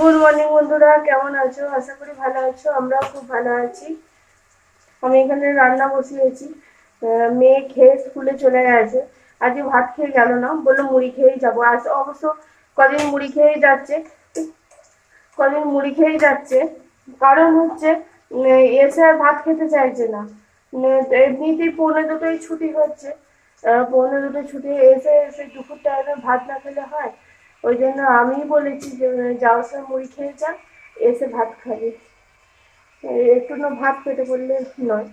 Good morning বন্ধুরা, কেমন আছো? আশা করি ভালো আছো, আমরাও খুব ভালো আছি। আমি এখানে রান্না বসিয়েছি। মেয়ে খেয়ে স্কুলে চলে গেছে। আজকে ভাত খেয়ে গেল না, বলল মুড়ি খেয়েই যাব। আজ অবশ্য কদিন মুড়ি খেয়েই যাচ্ছে। কদিন মুড়ি খেয়েই যাচ্ছে। কারণ হচ্ছে এসে আর ভাত খেতে চাইছে না। এমনিতেই পৌনে দুটোই ছুটি হচ্ছে। পৌনে দুটো ছুটি। এসে এসে দুপুর টাইমে ভাত না খেলে হয়। ওই জন্য আমি বলেছি যে যাওয়ার সময় মুড়ি খেয়ে যা এসে ভাত খাবি। একটু না ভাত পেটে পড়লে নয়।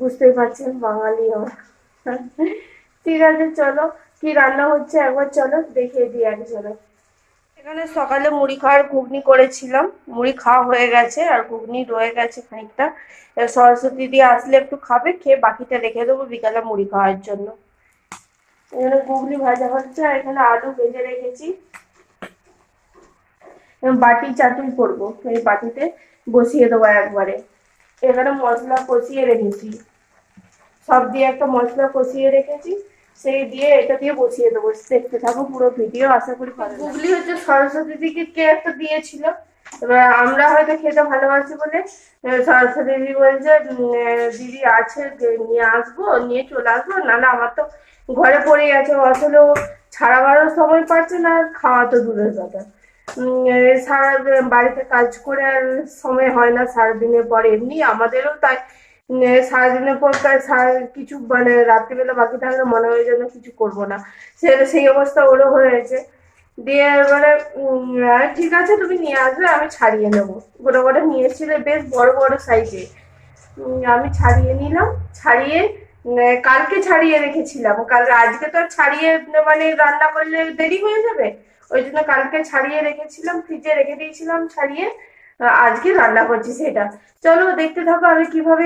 বুঝতেই পারছেন, বাঙালি আমরা। ঠিক আছে, চলো। কি রান্না হচ্ছে একবার চলো, দেখিয়ে দিই এক চলো এখানে সকালে মুড়ি খাওয়ার ঘুগনি করেছিলাম। মুড়ি খাওয়া হয়ে গেছে আর ঘুগনি রয়ে গেছে খানিকটা। সরস্বতী দিয়ে আসলে একটু খাবে, খেয়ে বাকিটা রেখে দেবো বিকালে মুড়ি খাওয়ার জন্য। এখানে ঘুগনি ভাজা হচ্ছে আর এখানে আলু ভেজে রেখেছি। বাটি চাটুই করব, এই বাটিতে বসিয়ে দেবো একবারে। এখানে মশলা কষিয়ে রেখেছি। সব দিয়ে একটা মশলা কষিয়ে রেখেছি, সেই দিয়ে এটা দিয়ে বসিয়ে দেবো। দেখতে থাকো পুরো ভিডিও, আশা করি গুগলি হচ্ছে সরস্বতী দিকে কে একটা দিয়েছিল। এবার আমরা হয়তো খেতে ভালোবাসি বলে সরস্বতী দিদি বলছে দিদি আছে নিয়ে আসব, নিয়ে চলে আসব, নাহলে আমার তো ঘরে পড়ে গেছে, আসলে ছাড়াবারও সময় পাচ্ছে না খাওয়া তো দূরের কথা। সারা বাড়িতে কাজ করে আর সময় হয় না সারাদিনের পর এমনি আমাদেরও তাই। সারাদিনের পর তাই কিছু মানে রাত্রিবেলা বাকি থাকলে মনে হয় যেন কিছু করব না। সে, সেই অবস্থা ওরও হয়েছে। দিয়ে এবারে ঠিক আছে, তুমি নিয়ে আসবে, আমি ছাড়িয়ে নেব। গোটা গোটা নিয়ে এসেছিলে বেশ বড় বড় সাইজে আমি ছাড়িয়ে নিলাম, ছাড়িয়ে কালকে ছাড়িয়ে রেখেছিলাম। কাল আজকে তো ছাড়িয়ে মানে রান্না করলে দেরি হয়ে যাবে? ওই জন্য কালকে ছাড়িয়ে রেখেছিলাম, ফ্রিজে রেখে দিয়েছিলাম ছাড়িয়ে। আজকে রান্না করছি সেটা। চলো দেখতে থাকো আমি কীভাবে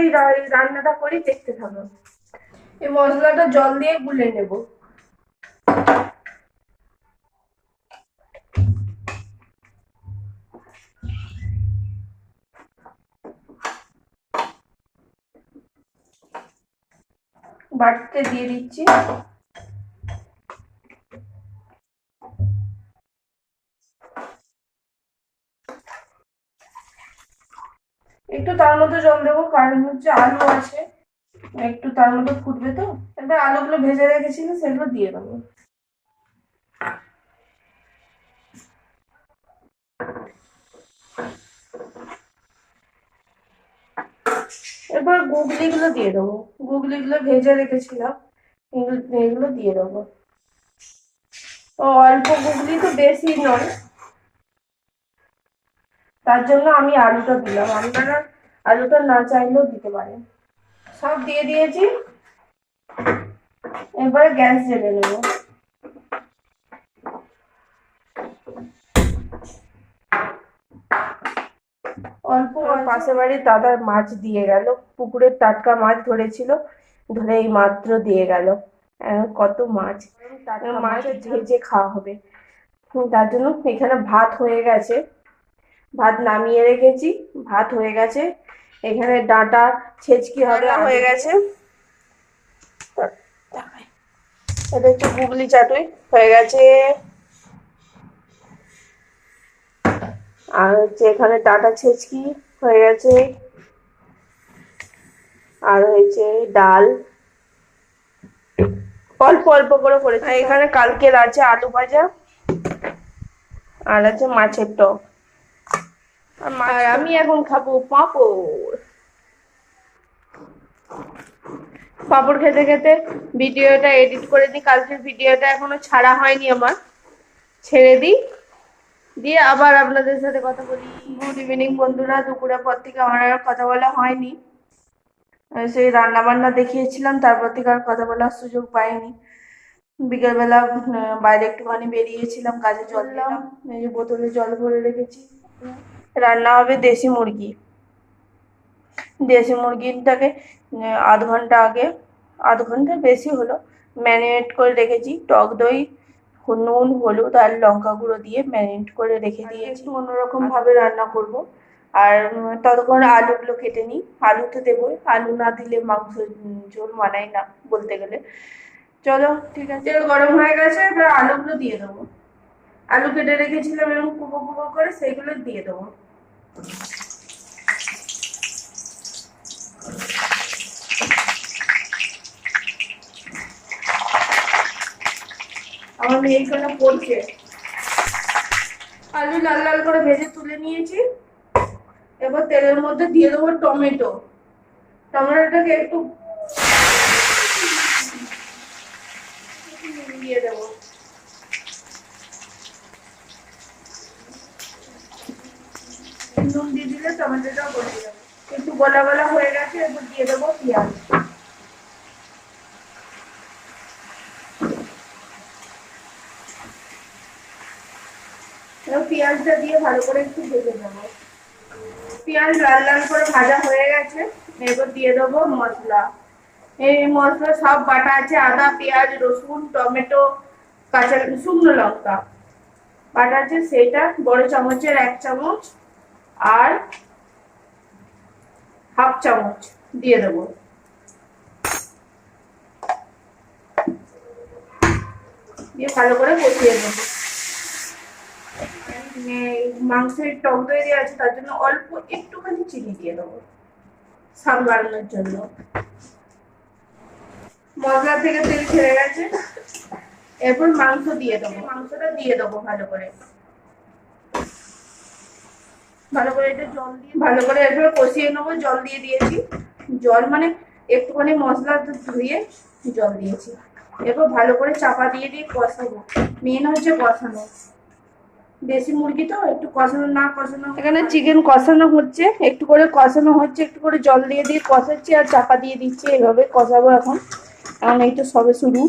রান্নাটা করি, দেখতে থাকো। এই মশলাটা জল দিয়ে গুলে নেব। বাটিতে দিয়ে দিচ্ছি। একটু তার মধ্যে জল দেবো, কারণ হচ্ছে আলু আছে। একটু তার মধ্যে ফুটবে তো। এবার আলুগুলো ভেজে রেখেছিল সেগুলো দিয়ে দেবো। এবার গুগলিগুলো দিয়ে দেবো। গুগলিগুলো ভেজে রেখেছিলাম। এগুলো দিয়ে দেবো। অল্প গুগলি তো বেশি নয়। তার জন্য আমি আলুটা দিলাম। আপনারা আলুটা না চাইলেও দিতে পারেন। সব দিয়ে দিয়েছি। এবারে গ্যাস জ্বেলে নেব। অল্প পাশে বাড়ির দাদা মাছ দিয়ে গেল। পুকুরের টাটকা মাছ ধরেছিল ধরে এই মাত্র দিয়ে গেল। কত মাছ। মাছ ভেজে খাওয়া হবে। তার জন্য এখানে ভাত হয়ে গেছে। ভাত নামিয়ে রেখেছি ভাত হয়ে গেছে। এখানে ডাঁটা ছেচকি হবে হয়ে গেছে। এটা একটু গুগলি চাটুই হয়ে গেছে। আর হচ্ছে এখানে ডাঁটা ছেচকি হয়ে গেছে। আর হয়েছে ডাল। অল্প অল্প করে করেছি। এখানে কালকের আছে আলু ভাজা। আর আছে মাছের টক। আর আমি এখন খাব পাঁপড়। পাঁপড় খেতে খেতে ভিডিওটা এডিট করে দিই। কালকের ভিডিওটা এখনও ছাড়া হয়নি আমার। ছেড়ে দিই। দিয়ে আবার আপনাদের সাথে কথা বলি। গুড ইভিনিং বন্ধুরা দুপুরের পর থেকে আমার আর কথা বলা হয়নি। সেই রান্না বান্না দেখিয়েছিলাম তারপর থেকে আর কথা বলার সুযোগ পাইনি। বিকেলবেলা বাইরে একটুখানি বেরিয়েছিলাম কাজে জল দিলাম এই যে বোতলে জল ভরে রেখেছি। রান্না হবে দেশি মুরগি। দেশি মুরগিটাকে আধ ঘণ্টা আগে আধ ঘণ্টা বেশি হলো ম্যারিনেট করে রেখেছি টক দই নুন হলুদ আর লঙ্কা গুঁড়ো দিয়ে ম্যারিনেট করে রেখে দিয়েছি। একটু অন্যরকম ভাবে রান্না করব। আর ততক্ষণ আলুগুলো কেটে নিই। আলু তো দেবোই আলু না দিলে মাংস ঝোল মানাই না বলতে গেলে। চলো ঠিক আছে। তেল গরম হয়ে গেছে এবার আলুগুলো দিয়ে দেবো। আলু কেটে রেখেছিলাম এরকম কুবো কুবো করে সেইগুলো দিয়ে দেবো। আমার মেয়েখানে পড়ছে। আলু লাল লাল করে ভেজে তুলে নিয়েছি। এবার তেলের মধ্যে দিয়ে দেবো টমেটো। টমেটোটাকে একটু দিয়ে দেবো। নুন দিয়ে দিলে টমেটোটা গলে যাবে। একটু গলা গলা হয়ে গেছে, এবার দিয়ে দেবো পেঁয়াজ। এবার পেঁয়াজটা দিয়ে ভালো করে একটু ভেজে নেব। পেঁয়াজ লাল লাল করে ভাজা হয়ে গেছে এবার দিয়ে দেবো মশলা। এই মশলা সব বাটা আছে, আদা, পেঁয়াজ, রসুন, টমেটো, কাঁচা শুকনো লঙ্কা। বাটা আছে সেইটা, বড় চামচের এক চামচ আর হাফ চামচ দিয়ে দেবো। দিয়ে ভালো করে কষিয়ে দেবো এই মাংসের টক দই দেওয়া আছে, তার জন্য অল্প একটুখানি চিনি দিয়ে দেবো স্বাদ বাড়ানোর জন্য। মশলা থেকে তেল ছেড়ে গেছে। এরপর মাংস দিয়ে দেবো। মাংসটা দিয়ে দেবো ভালো করে। ভালো করে এটা জল দিয়ে ভালো করে এরপর কষিয়ে নেব, জল দিয়ে দিয়েছি। জল মানে একটুখানি মশলা ধুয়ে জল দিয়েছি। এরপর ভালো করে চাপা দিয়ে দিয়ে কষাবো। মেন হচ্ছে কষানো। দেশি মুরগি তো একটু কষানো না কষানো। এখানে চিকেন কষানো হচ্ছে একটু করে কষানো হচ্ছে একটু করে জল দিয়ে দিয়ে কষাচ্ছি আর চাপা দিয়ে দিচ্ছি এইভাবে কষাবো এখন। এখন এই তো সবে শুরু।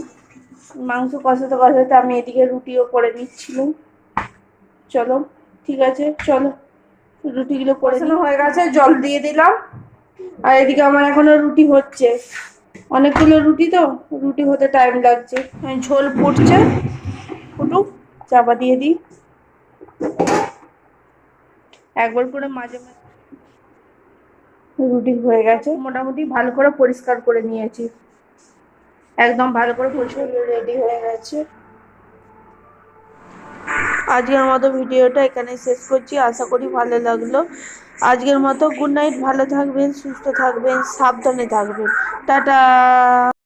মাংস কষাতে কষাতে আমি এদিকে রুটিও করে নিচ্ছিলাম চলো ঠিক আছে চলো। রুটিগুলো কষানো হয়ে গেছে জল দিয়ে দিলাম। আর এদিকে আমার এখনও রুটি হচ্ছে। অনেকগুলো রুটি তো রুটি হতে টাইম লাগছে। ঝোল ফুটছে। ফুটুক। চাপা দিয়ে দিই। একবার করে মাঝে মাঝে রুটি হয়ে গেছে। মোটামুটি ভালো করে পরিষ্কার করে নিয়েছি। একদম ভালো করে পরিষ্কার রেডি হয়ে গেছে। আজকের মতো ভিডিওটা এখানে শেষ করছি। আশা করি ভালো লাগল। আজকের মতো গুড নাইট ভালো থাকবেন সুস্থ থাকবেন সাবধানে থাকবেন। টাটা!